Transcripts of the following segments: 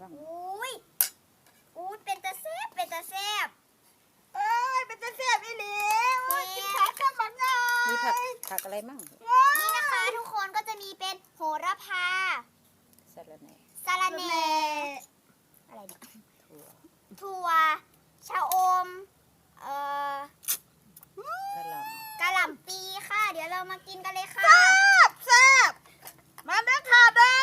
บ้างอุ้ยอุ้ยเป็นตาแซบเป็นตาแซบเอ้ยเป็นจะแซ่บอีหลีโอ้ยกินขาข้าวมันง่ายมีผักผักอะไรมั่งนี่นะคะทุกคนก็จะมีเป็นโหระพาสะระแหน่สะระแหแม่น่อะไรเนี่ยถั่วถั่วชะอมเอ่อกระหล่กะหล่ำปีค่ะ เดี๋ยวเรามากินกันเลยค่ะ แซ่บแซ่บมาเด้อค่ะเด้อ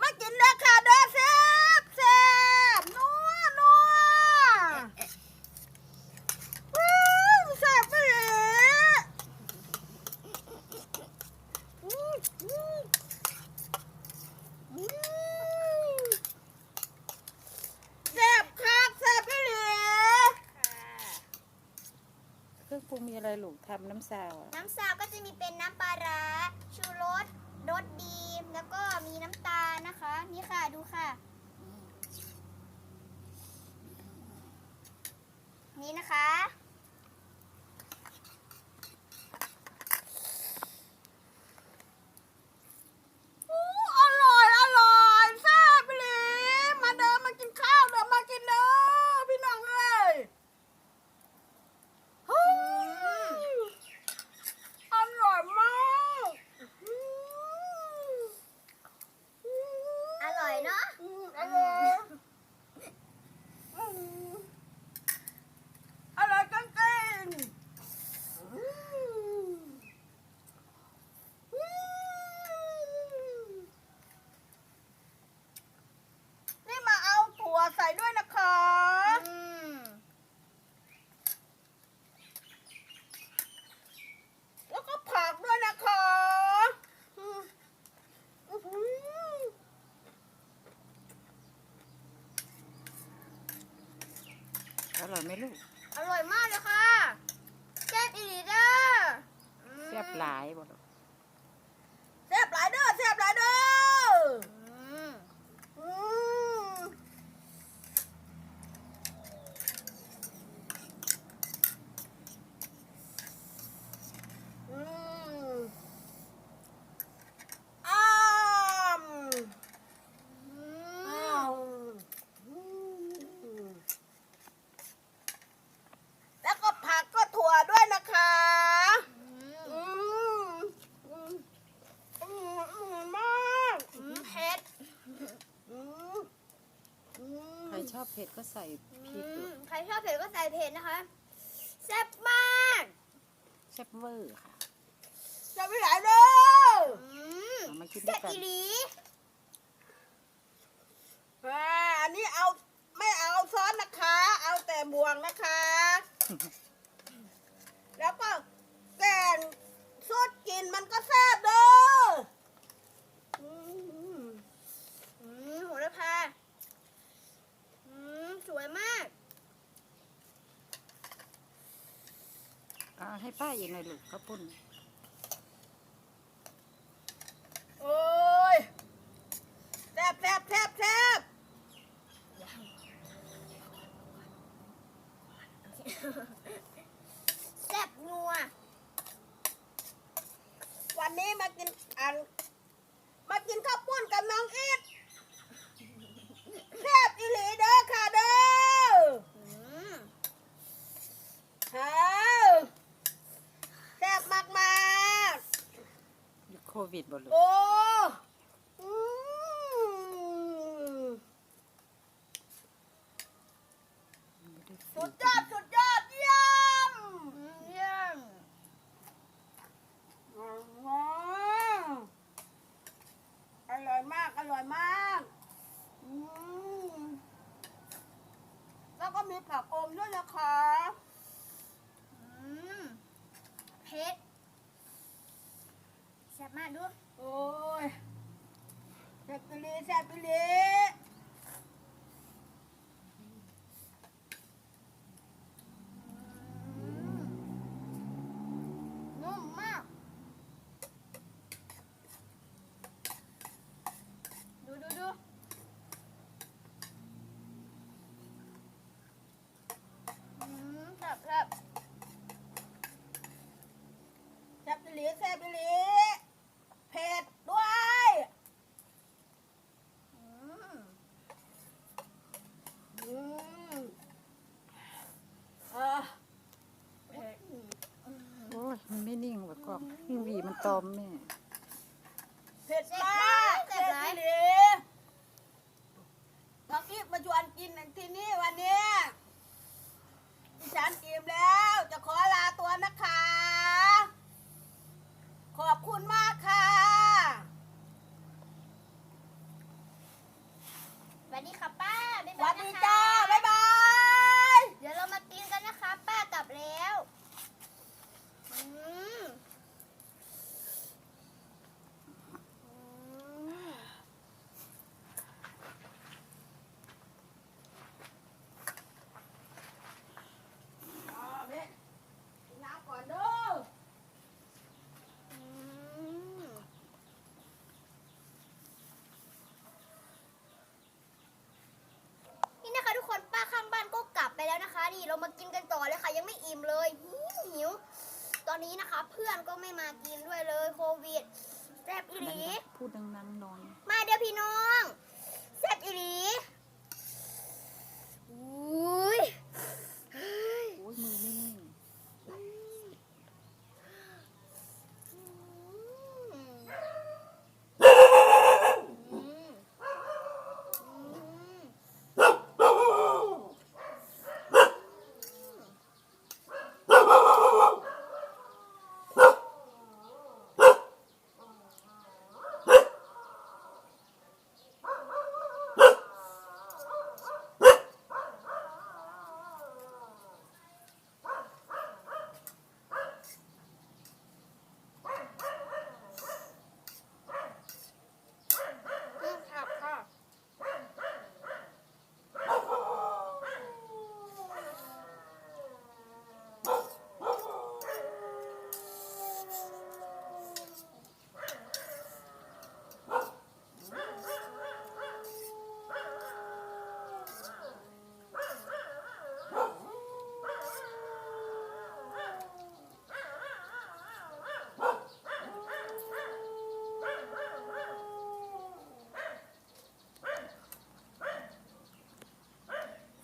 มากินเด้อค่ะเด้อแซ่บแซ่บนัวนัวอู้แซ่บไปเลยอู้อู้อู้ แซ่บคักแซ่บไปเลยเครื่องปรุงมีอะไรลูกทำน้ำซาวอะน้ำซาวก็จะมีเป็นน้ำปลาร้าชูรสรสดี แล้วก็มีน้ำตาลนะคะ นี่ค่ะดูค่ะ นี่นะคะ อู้อร่อย อร่อยแซ่บไปเลยมาเดินมากินข้าวเดินมากินเด้อพี่น้องเอ้ยฮู้อร่อยมากอืม อร่อยเนาะ อืมอร่อยอืมอร่อยจังๆอืมอืม นี่มาเอาถั่วใส่ด้วยนะคะ อืม แล้วก็ผักด้วยนะคะอืมอื้อหือ อ ร่อยไหมลูกอร่อยมากเลยค่ะแซ่บอีหลีเด้ออืมแซ่บหลายบ่ลูก แซ่บหลายเด้อแซ่บหลายเด้อ อืม อืมอืมอ้าม อื อ้าม วอืมแล้วก็ผักก็ถั่วด้วยนะคะ อืมอืมอืมอืมมาก อืมเผ็ด อืมอืม ใครชอบเผ็ด ก็ใส่พริกอืลูมกใครชอบเผ็ดก็ใส่เผ็ดนะคะแซ่บมากแซ่บเวอร์ค่ะจะไปไหนเด้ออืมเอามากินด้แซ่วยบกันอีหลีอ่าอันนี้เอาไม่เอาซอสนะคะ เอาแต่บวงนะคะ แล้วก็แกงสดกินมันก็แซ่บเด้ออืม อืมโหระพาอืม สวยมากอ่าให้ป้าอีกหน่อยลูกข้าวปุ้น โอ้ยแซ่บแซ่บแซ่บแซ่บ แซ่บนัว วันนี้มากินอัน มากินข้าวปุ้นกับน้องอิดแซ่บอีหลีเด้อค่ะเด้อ อืม ค่ะแซ่บมากมาก ยุคโค วิดบ่ลูกโอ้อืมสุดยอดสุดยอดเยี่ยมอืมเยี่ยมว้าวอร่อยมาก อร่อยมากอืมแล้วก็มีผักอมด้วยนะคะอืมเผ็ด มากดู โอ้ยแซ่บไปเลยแซ่บไปเลยอืมนุ่มมาก ดูดูดูอืมแซ่บแซ่บแซ่บไปเลยแซ่บไปเลยเผ็ดด้วย ตอมแม่เผ็ดมากเผ็เผ็ดดไหมอีหลีน้องอีฟมาชวนกินที่นี่วันนี้ดิฉันอิ่มแล้ว จะขอลาตัวนะคะ ขอบคุณมากค่ะสวัสดีค่ะป้าบ๊ายสบาวัยสดีนะคะจ้า บ๊ายบาย เดี๋ยวเรามากินกันนะคะ ป้ากลับแล้วอืมอืม อ๋อเม็ดกินน้ำก่อนเด้อ อืมนี่นะคะทุกคนป้าข้างบ้านก็กลับไปแล้วนะคะ นี่ เรามากินกันต่อเลยค่ะ ยังไม่อิ่มเลยหิวหิว ตอนนี้นะคะ เพื่อนก็ไม่มากินด้วยเลยโควิดแซ่บอีหลีพูดดังๆหน่อย มาเดี๋ยวพี่น้องแซ่บอีหลีอุ้ย โอ้ยมือไม่นิ่ง อืมอืมครับค่ะ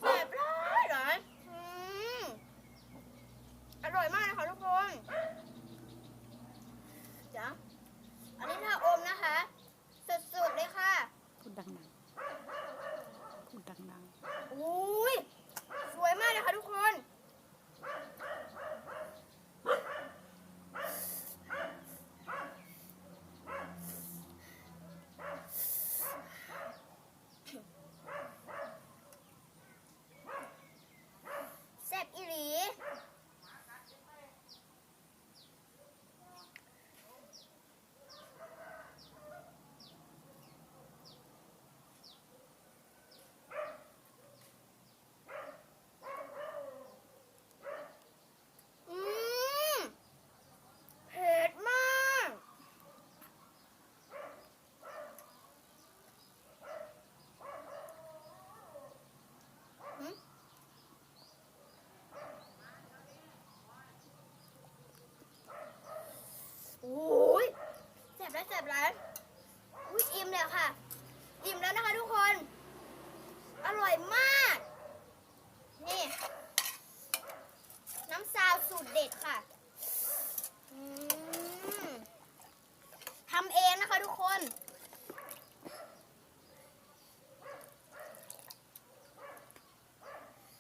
แซ่บร้ายเหรออืม อร่อยมากนะคะทุกคนเดี๋ยวอันนี้ถ้าอมนะคะ สุดๆเลยค่ะ พูดดังๆพูดดัง อุ้ยสวยมากเลยค่ะทุกคน แซ่บอีหลี อืมเผ็ดมากหืมโอ้ยแสบแล้วแสบแล้วอุ้ยอิ่มเลยค่ะ อิ่มแล้วนะคะทุกคน อร่อยมาก นี่ น้ำซาวสูตรเด็ดค่ะอืมทำเองนะคะทุกคน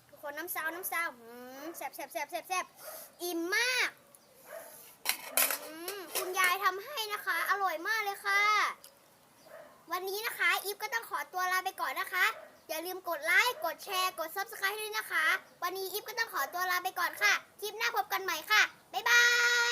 ทุกคนน้ำซาวน้ำซาวแซ่บแสบแสบแสบแซ่บอิ่มมากอืมคุณยายทำให้นะคะ อร่อยมากเลยค่ะ วันนี้นะคะ อีฟก็ต้องขอตัวลาไปก่อนนะคะ อย่าลืมกดไลค์ กดแชร์ กด s u b สไครต์ด้วยนะคะ วันนี้อีฟก็ต้องขอตัวลาไปก่อนค่ะ คลิปหน้าพบกันใหม่ค่ะ บ๊ายบาย